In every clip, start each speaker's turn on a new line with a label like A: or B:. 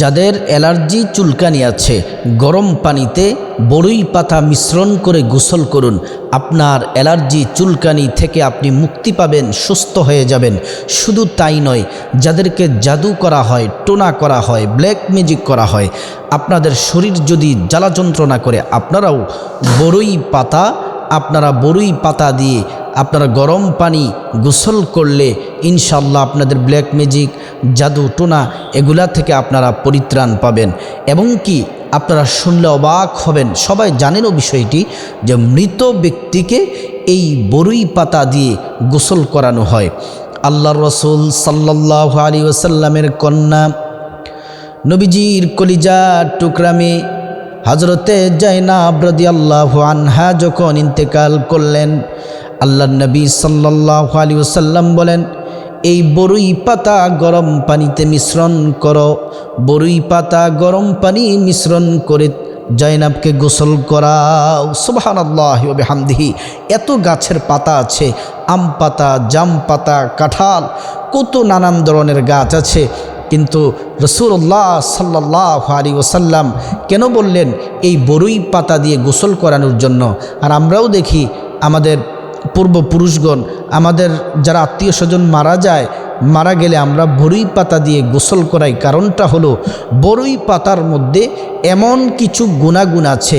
A: যাদের অ্যালার্জি চুলকানি আছে, গরম পানিতে বড়ই পাতা মিশ্রণ করে গোসল করুন। আপনার অ্যালার্জি চুলকানি থেকে আপনি মুক্তি পাবেন, সুস্থ হয়ে যাবেন। শুধু তাই নয়, যাদেরকে জাদু করা হয়, টোনা করা হয়, ব্ল্যাক ম্যাজিক করা হয়, আপনাদের শরীর যদি জ্বালা যন্ত্রণা করে, আপনারাও বড়ই পাতা, আপনারা বড়ই পাতা দিয়ে আপনারা গরম পানি গোসল করলে ইনশাল্লাহ আপনাদের ব্ল্যাক ম্যাজিক, জাদু, টোনা এগুলা থেকে আপনারা পরিত্রাণ পাবেন। এবং কি আপনারা শুনলে অবাক হবেন, সবাই জানেনও বিষয়টি যে মৃত ব্যক্তিকে এই বরুই পাতা দিয়ে গোসল করানো হয়। আল্লাহ রসুল সাল্লাহ আলী ওসাল্লামের কন্যা নবীজির কলিজা টুকরামে হজরতে জাইনাব রদি আল্লাহ আনহা যখন ইন্তেকাল করলেন আল্লাহ নবী সাল্লাহ আলী ওসাল্লাম বলেন, এই বরুই পাতা গরম পানিতে মিশ্রণ করো। বরুই পাতা গরম পানি মিশ্রণ করে জয়নাবকে গোসল করাও। সুবাহান আল্লাহ হামদিহি এত গাছের পাতা আছে, আম পাতা, জাম পাতা, কাঁঠাল, কত নানান ধরনের গাছ আছে। কিন্তু রসুল্লাহ সাল্লাহ আলী ওসাল্লাম কেন বললেন, এই বরুই পাতা দিয়ে গোসল করানোর জন্য? আর আমরাও দেখি, আমাদের পূর্বপুরুষগণ, আমাদের যারা আত্মীয় স্বজন মারা যায়, মারা গেলে আমরা বরুই পাতা দিয়ে গোসল করাই। কারণটা হলো, বরুই পাতার মধ্যে এমন কিছু গুণাগুণ আছে,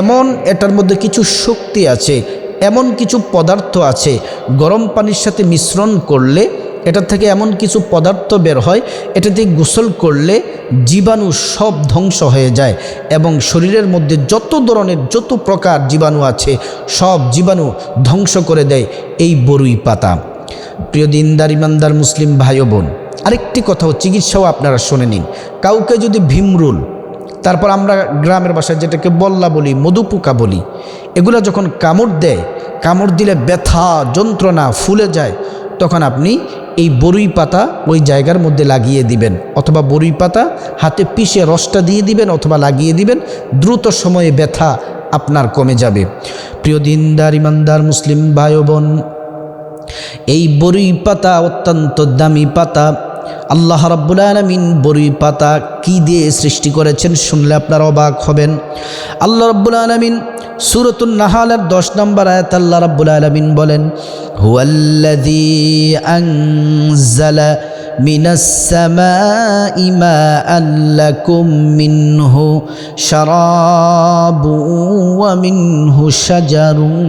A: এমন এটার মধ্যে কিছু শক্তি আছে, এমন কিছু পদার্থ আছে, গরম পানির সাথে মিশ্রণ করলে এটা থেকে এমন কিছু পদার্থ বের হয়, এটা দিয়ে গোসল করলে জীবাণু সব ধ্বংস হয়ে যায় এবং শরীরের মধ্যে যত ধরনের যত প্রকার জীবাণু আছে, সব জীবাণু ধ্বংস করে দেয় এই বরুই পাতা। প্রিয় দিনদার, ইমানদার মুসলিম ভাই বোন আরেকটি কথাও চিকিৎসাও আপনারা শুনে নিন। কাউকে যদি ভীমরুল, তারপর আমরা গ্রামের বাসায় যেটাকে বল্লা বলি, মধুপোকা বলি, এগুলো যখন কামড় দেয়, কামড় দিলে ব্যথা, যন্ত্রণা ফুলে যায় তখন আপনি এই বরুই পাতা ওই জায়গার মধ্যে লাগিয়ে দিবেন, অথবা বরুই পাতা হাতে পিষে রসটা দিয়ে দিবেন অথবা লাগিয়ে দিবেন, দ্রুত সময়ে ব্যথা আপনার কমে যাবে। প্রিয় দিনদার, ইমানদার, মুসলিম ভাই বোন, এই বরুই পাতা অত্যন্ত দামি পাতা আল্লাহ রাব্বুল আলমিন বড়ি পাতা কি দিয়ে সৃষ্টি করেছেন শুনলে আপনারা অবাক হবেন। আল্লাহ রাব্বুল আলমিন সুরতুল নাহালের দশ নম্বর আয়াত আল্লাহ রাব্বুল আলমিন বলেন হুয়াল্লাদি আংজালা মিনাস সামাই মাআন লাকুম মিনহু শারাবু ওয়া মিনহু শাজারুন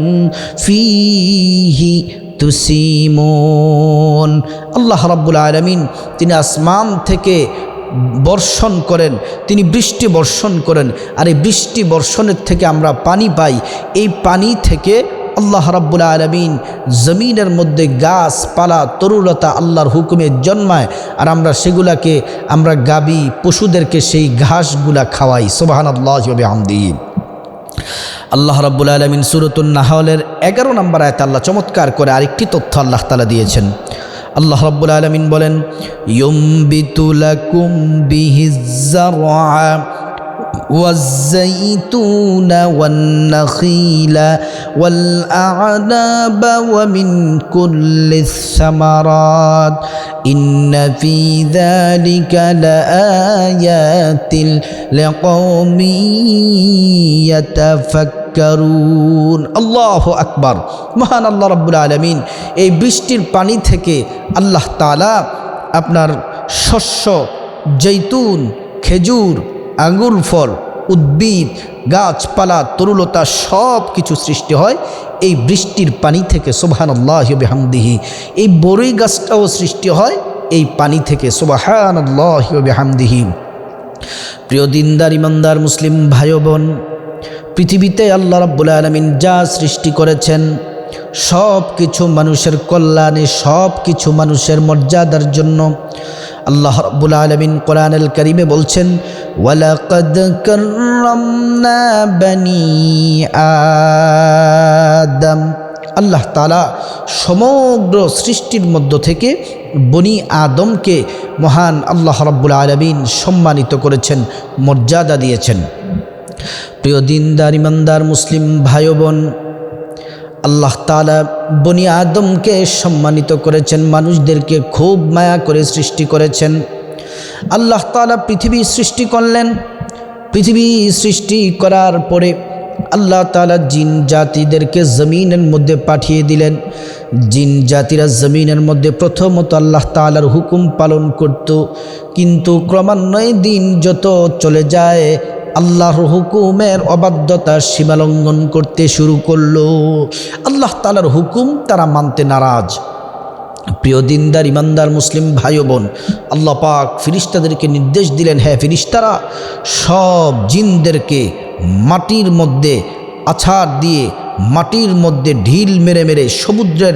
A: তুসিমন। আল্লাহ রাব্বুল আলমিন তিনি আসমান থেকে বর্ষণ করেন, তিনি বৃষ্টি বর্ষণ করেন, আর এই বৃষ্টি বর্ষণের থেকে আমরা পানি পাই। এই পানি থেকে আল্লাহ রাব্বুল আলমিন জমিনের মধ্যে গাছপালা তরুলতা আল্লাহর হুকুমে জন্মায়, আর আমরা সেগুলাকে, আমরা গাবি পশুদেরকে সেই ঘাসগুলা খাওয়াই। সোবাহান আল্লাহ আমদি আল্লাহ রাব্বুল আলমিন সুরতুল নাহলের এগারো নম্বর আয়ত আল্লাহ চমৎকার করে আরেকটি তথ্য আল্লাহ তালা দিয়েছেন। আল্লাহ রব্বুল আলমিন বলেন ইয়ম্বিতুলাকুম বিহিজ্জারআ والزيتون والنخيل والأعناب ومن كل الثمرات إن في ذلك لآيات لقوم يتفكرون الله أكبر মহান আল্লাহ রব্বুল আলমিন এই বৃষ্টির পানি থেকে আল্লাহ তালা আপনার শস্য জৈতুন খেজুর আঙ্গুর, ফল, উদ্ভিদ, গাছপালা, তরুলতা সব কিছু সৃষ্টি হয় এই বৃষ্টির পানি থেকে সোবাহান আল্লাহ বেহামদিহি। এই বড়ই গাছটাও সৃষ্টি হয় এই পানি থেকে সোবাহান আল্লাহ বেহামদিহি। প্রিয় দিনদার, ইমানদার, মুসলিম ভাই বোন পৃথিবীতে আল্লাহ রাব্বুল আলমিন যা সৃষ্টি করেছেন, সব কিছু মানুষের কল্যাণে, সব কিছু মানুষের মর্যাদার জন্য আল্লাহ রব্বুল আলমিন কোরআনুল করিমে বলছেন ওয়ালাকাদ কাররামনা বানি আদম আল্লাহ তালা সমগ্র সৃষ্টির মধ্য থেকে বনি আদমকে মহান আল্লাহ রব্বুল আলমিন সম্মানিত করেছেন, মর্যাদা দিয়েছেন। প্রিয় দিনদার, ইমানদার, মুসলিম ভাই বোন আল্লাহ তালা বনি আদমকে সম্মানিত করেছেন, মানুষদেরকে খুব মায়া করে সৃষ্টি করেছেন। আল্লাহ তালা পৃথিবী সৃষ্টি করলেন। পৃথিবী সৃষ্টি করার পরে আল্লাহ তালা জিন জাতিদেরকে জমিনের মধ্যে পাঠিয়ে দিলেন। জিন জাতিরা জমিনের মধ্যে প্রথমত আল্লাহ তালার হুকুম পালন করত। কিন্তু ক্রমান্বয়ে দিন যত চলে যায়, আল্লাহর হুকুমের অবাধ্যতা সীমালঙ্ঘন করতে শুরু করল। আল্লাহ তালার হুকুম তারা মানতে নারাজ। প্রিয় দিনদার, ইমানদার মুসলিম ভাই বোন, আল্লাহ পাক ফিরিস্তাদেরকে নির্দেশ দিলেন হ্যাঁ ফিরিস্তারা, সব জিনদেরকে মাটির মধ্যে আছাড় দিয়ে মাটির মধ্যে ঢিল মেরে মেরে সমুদ্রের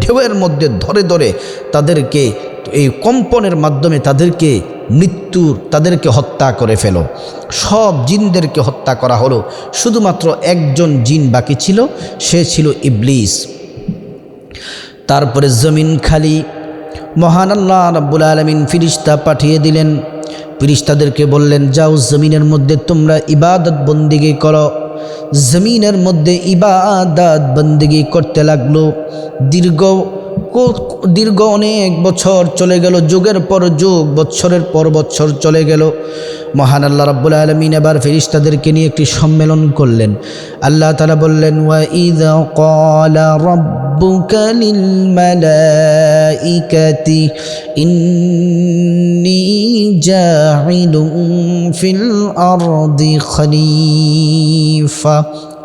A: ঢেউয়ের মধ্যে ধরে ধরে তাদেরকে, এই কম্পনের মাধ্যমে তাদেরকে মৃত্যুর, তাদেরকে হত্যা করে ফেলো। সব জিনদেরকে হত্যা করা হলো। শুধুমাত্র একজন জিন বাকি ছিল, সে ছিল ইবলিস। তারপরে জমিন খালি। মহান আল্লাহ রাব্বুল আলমিন ফিরিস্তা পাঠিয়ে দিলেন। ফিরিস্তাদেরকে বললেন, যাও জমিনের মধ্যে তোমরা ইবাদত বন্দিগি করো। জমিনের মধ্যে ইবাদত বন্দিগি করতে লাগল। দীর্ঘ দীর্ঘ অনেক বছর চলে গেল, যুগের পর যুগ, বৎসরের পর বৎসর চলে গেল। মহান আল্লাহ রাব্বুল আলমিন এবার ফেরিস্তাদেরকে নিয়ে একটি সম্মেলন করলেন। আল্লাহ তালা বললেন, ওয়া ইদা ক্বালা রাব্বুকা লিল মালাইকাতি ইন্নী জাইলুন ফিল আরদি খলিফা।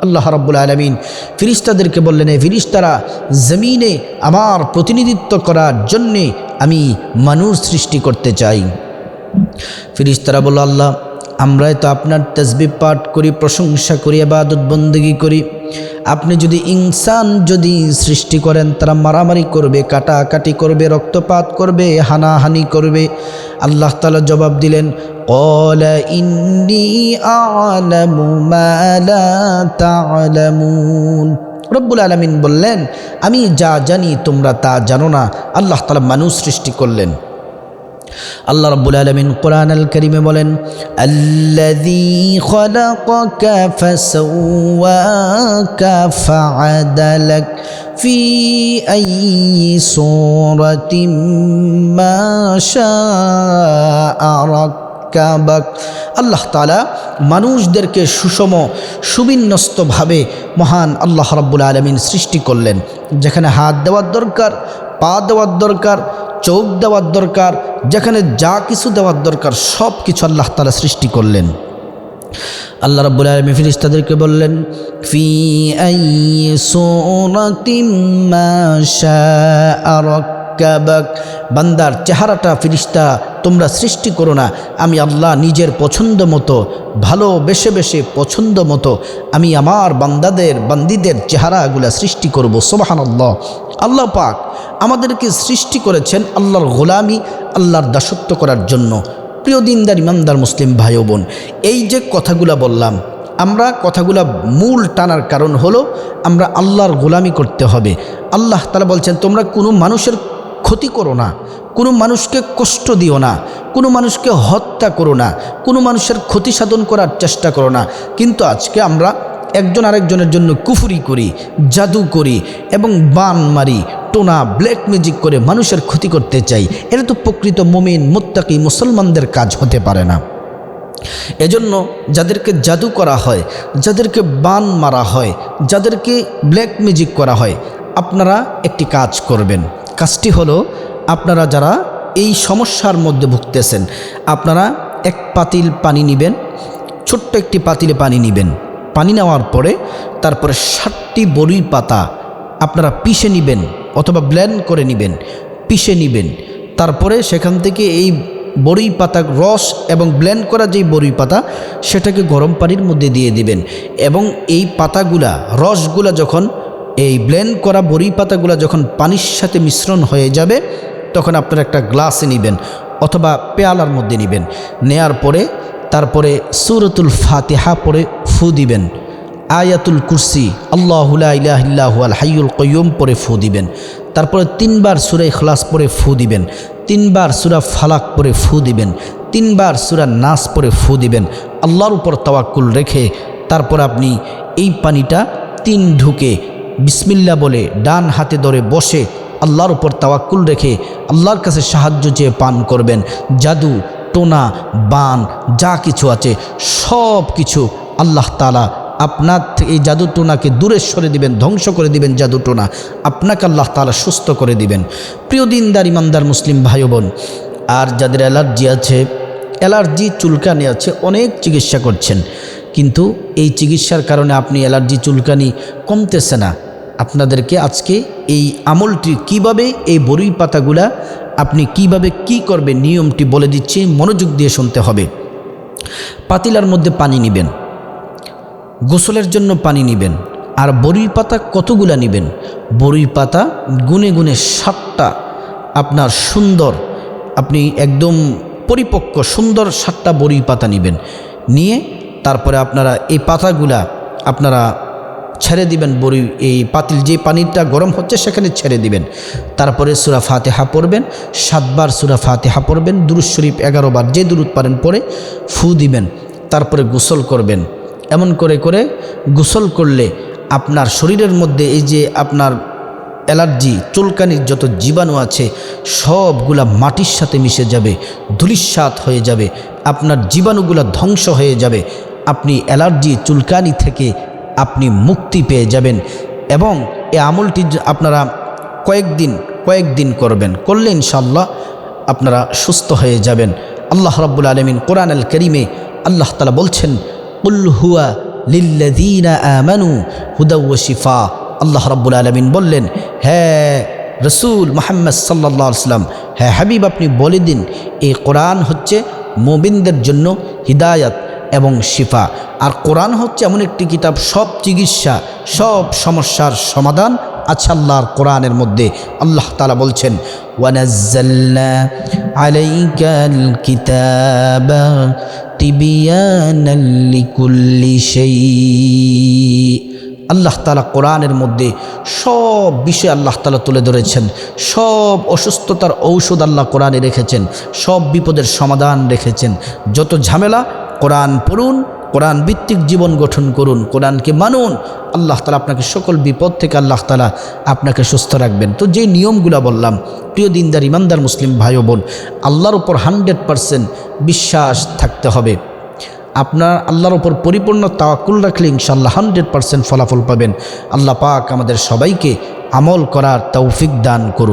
A: আল্লাহ রাব্বুল আলমিন ফিরিস্তাদেরকে বললেন, এ ফিরিস্তারা, জমিনে আমার প্রতিনিধিত্ব করার জন্যে আমি মানুষ সৃষ্টি করতে চাই। ফিরিস্তারা বলল, আল্লাহ, আমরাই তো আপনার তসবি পাঠ করি, প্রশংসা করি আবাদত বন্দগি করি। আপনি যদি ইনসান যদি সৃষ্টি করেন, তারা মারামারি করবে, কাটাকাটি করবে, রক্তপাত করবে, হানাহানি করবে। আল্লাহ তালা জবাব দিলেন قال إني أعلم ما لا تعلمون রব্বুল আলমিন বললেন আমি যা জানি তোমরা তা জানো না আল্লাহ তালা মানুষ সৃষ্টি করলেন আল্লাহ রব্বুল আলমিন কোরআন আল করিমে বলেন আল্লাযী খলাকাকা ফাসাওয়াকা ফাআদালাক ফি আইয়ি সূরাতিন রাক্কাবাক আল্লাহ তালা মানুষদেরকে সুষম, সুবিন্যস্তভাবে মহান আল্লাহ রব্বুল আলমিন সৃষ্টি করলেন। যেখানে হাত দেওয়ার দরকার, পা দেওয়ার দরকার, চোখ দেওয়ার দরকার, যেখানে যা কিছু দেওয়ার দরকার সব কিছু আল্লাহ তালা সৃষ্টি করলেন। আল্লাহ রাব্বুল আলামিন ফেরেশতাদেরকে বললেন, ফি আইয়ি সূরাতিন রাক্কাবাক বান্দার চেহারাটা ফিরিস্তা তোমরা সৃষ্টি করো না। আমি আল্লাহ নিজের পছন্দ মতো, ভালো বেশে বেশে পছন্দ মতো আমি আমার বান্দাদের, বান্দিদের চেহারাগুলা সৃষ্টি করব। সোবাহানাল্লাহ। আল্লাহ আল্লাহ পাক আমাদেরকে সৃষ্টি করেছেন আল্লাহর গোলামি, আল্লাহর দাসত্ব করার জন্য। প্রিয় দিনদার, ইমানদার মুসলিম ভাই বোন, এই যে কথাগুলা বললাম, আমরা কথাগুলা মূল টানার কারণ হলো আমরা আল্লাহর গোলামি করতে হবে। আল্লাহ তালা বলছেন, তোমরা কোনো মানুষের ক্ষতি করো না। কোনো মানুষকে কষ্ট দিও না। কোনো মানুষকে হত্যা করো না। কোনো মানুষের ক্ষতি সাধন করার চেষ্টা করো না। কিন্তু আজকে আমরা একজন আরেকজনের জন্য কুফুরি করি, জাদু করি এবং বান মারি, টোনা, ব্ল্যাক ম্যাজিক করে মানুষের ক্ষতি করতে চাই। এটা তো প্রকৃত মমিন, মোত্তাকি, মুসলমানদের কাজ হতে পারে না। এজন্য যাদেরকে জাদু করা হয়, যাদেরকে বান মারা হয়, যাদেরকে ব্ল্যাক ম্যাজিক করা হয়, আপনারা একটি কাজ করবেন। কাজটি হলো আপনারা যারা এই সমস্যার মধ্যে ভুগতেছেন, আপনারা এক পাতিল পানি নেবেন, ছোট্ট একটি পাতিলে পানি নেবেন। পানি নেওয়ার পরে তারপরে ষাটটি বড়ি পাতা আপনারা পিষে নেবেন অথবা ব্লেন্ড করে নেবেন, পিষে নেবেন। তারপরে সেখান থেকে এই বড়ি পাতা রস এবং ব্লেন্ড করা যেই বড়ি পাতা, সেটাকে গরম পানির মধ্যে দিয়ে দিবেন এবং এই পাতাগুলা, রসগুলা যখন এই ব্লেন্ড করা বড়ি পাতাগুলা যখন পানির সাথে মিশ্রণ হয়ে যাবে, তখন আপনারা একটা গ্লাসে নেবেন অথবা পেয়ালার মধ্যে নেবেন। নেয়ার পরে তারপরে সুরতুল ফাতেহা পরে ফু দিবেন। আয়াতুল কুরসি আল্লাহুল্লাহ আল হাইউল কয়ুম পরে ফু দিবেন। তারপরে তিনবার সুরা ইখলাস পরে ফু দিবেন। তিনবার সুরা ফালাক পরে ফু দিবেন। তিনবার সুরা নাস পরে ফু দিবেন। আল্লাহর উপর তাওয়াক্কুল রেখে তারপর আপনি এই পানিটা তিন ঢুকে বিসমিল্লা বলে ডান হাতে ধরে বসে আল্লাহর উপর তাওয়াক্কুল রেখে আল্লাহর কাছে সাহায্য চেয়ে পান করবেন। জাদু, টোনা, বান, যা কিছু আছে, সব কিছু আল্লাহ তালা আপনার এই জাদু টোনাকে দূরে সরে দিবেন, ধ্বংস করে দিবেন জাদু টোনা। আপনাকে আল্লাহ তালা সুস্থ করে দিবেন। প্রিয় দিনদার, ইমানদার মুসলিম ভাই বোন আর যাদের অ্যালার্জি আছে, অ্যালার্জি, চুলকানি আছে, অনেক চিকিৎসা করছেন। কিন্তু এই চিকিৎসার কারণে আপনি অ্যালার্জি চুলকানি কমতেছে না। আপনাদেরকে আজকে এই আমলটি কীভাবে, এই বড়ই পাতাগুলা আপনি কীভাবে কি করবে নিয়মটি বলে দিচ্ছি, মনোযোগ দিয়ে শুনতে হবে। পাতিলার মধ্যে পানি নেবেন। গোসলের জন্য পানি নেবেন। আর বড়ি পাতা কতগুলা নেবেন? বড়ি পাতা গুনে গুনে সাতটা আপনার সুন্দর, আপনি একদম পরিপক্ক সুন্দর সাতটা বড়ি পাতা নেবেন। নিয়ে তারপরে আপনারা এই পাতাগুলা আপনারা ছেড়ে দিবেন, বড়ি এই পাতিল যে পানিটা গরম হচ্ছে সেখানে ছেড়ে দিবেন। তারপরে সুরা ফাতেহা পড়বেন, সাতবার সুরা ফাতেহা পড়বেন, দুরুদ শরীফ এগারো বার যে দুরুদ পারেন পরে ফু দিবেন, তারপরে গোসল করবেন। এমন করে করে গোসল করলে আপনার শরীরের মধ্যে এই যে আপনার অ্যালার্জি, চুলকানির যত জীবাণু আছে, সবগুলা মাটির সাথে মিশে যাবে ধুলিস্বাত হয়ে যাবে, আপনার জীবাণুগুলা ধ্বংস হয়ে যাবে আপনি অ্যালার্জি চুলকানি থেকে আপনি মুক্তি পেয়ে যাবেন এবং এই আমলটি আপনারা কয়েকদিন কয়েকদিন করবেন। করলে ইনশাল্লাহ আপনারা সুস্থ হয়ে যাবেন। আল্লাহ রাব্বুল আলমিন কোরআন আল করিমে আল্লাহ তালা বলছেন উল হুয়া লিল্লাযীনা আমানু হুদা ওয়া শিফা। আল্লাহ রাব্বুল আলমিন বললেন হ্যাঁ রসুল মোহাম্মদ সাল্লাহ সাল্লাম হ্যাঁ হাবিব, আপনি বলে দিন, এই কোরআন হচ্ছে মোবিনদের জন্য হিদায়াত। এবং শিফা। আর কোরআন হচ্ছে এমন একটি কিতাব, সব চিকিৎসা, সব সমস্যার সমাধান আছে আল্লাহর কোরআনের মধ্যে। আল্লাহ তালা বলছেন আল্লাহ তালা কোরআনের মধ্যে সব বিষয় আল্লাহ তালা তুলে ধরেছেন। সব অসুস্থতার ঔষধ আল্লাহ কোরআনে রেখেছেন। সব বিপদের সমাধান রেখেছেন। যত ঝামেলা কোরআন পড়ুন, কোরআন ভিত্তিক জীবন গঠন করুন, কোরআনকে মানুন, আল্লাহ তালা আপনাকে সকল বিপদ থেকে আল্লাহ তালা আপনাকে সুস্থ রাখবেন। তো যে নিয়মগুলো বললাম, প্রিয় দিনদার, ইমানদার মুসলিম ভাই বোন, আল্লাহর উপর হান্ড্রেড পারসেন্ট বিশ্বাস থাকতে হবে। আপনার আল্লাহর ওপর পরিপূর্ণ তাওয়াক্কুল রাখলে ইনশাল্লাহ হান্ড্রেড পারসেন্ট ফলাফল পাবেন। আল্লাহ পাক আমাদের সবাইকে আমল করার তৌফিক দান করুন।